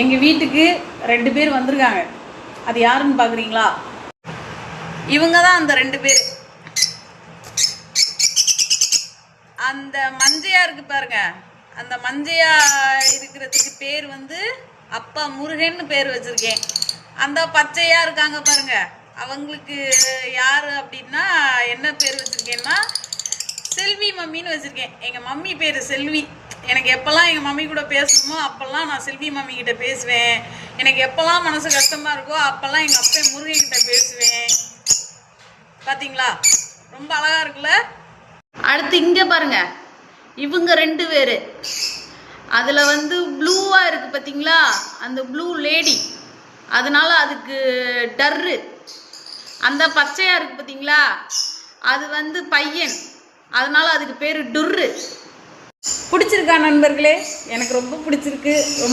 எங்கள் வீட்டுக்கு ரெண்டு பேர் வந்திருக்காங்க. அது யாருன்னு பார்க்குறீங்களா இவங்க தான் அந்த ரெண்டு பேர். அந்த மஞ்சையா இருக்கு பாருங்க. அந்த மஞ்சையா இருக்கிறதுக்கு பேர் வந்து அப்பா முருகன்னு பேர் வச்சிருக்கேன். அந்த பச்சையா இருக்காங்க பாருங்க. அவங்களுக்கு யாரு அப்படின்னா என்ன பேர் வச்சிருக்கேன்னா செல்வி மம்மின்னு வச்சிருக்கேன். எங்க மம்மி பேரு செல்வி. எனக்கு எப்போல்லாம் எங்கள் மம்மி கூட பேசணுமோ அப்போல்லாம் நான் செல்வி மம்மி கிட்ட பேசுவேன். எனக்கு எப்போல்லாம் மனசு கஷ்டமாக இருக்கோ அப்போல்லாம் எங்கள் அப்பா முருகன் கிட்ட பேசுவேன். பார்த்தீங்களா ரொம்ப அழகாக இருக்குல்ல? அடுத்து இங்கே பாருங்க. இவங்க ரெண்டு பேர். அதில் வந்து ப்ளூவாக இருக்குது பார்த்தீங்களா அந்த ப்ளூ லேடி அதனால அதுக்கு டர்ரு. அந்த பச்சையாக இருக்குது பார்த்தீங்களா அது வந்து பையன். அதனால அதுக்கு பேர் டுர்ரு. நண்பர்களே எனக்கு ரொம்ப பிடிச்சிருக்கு. ரொம்ப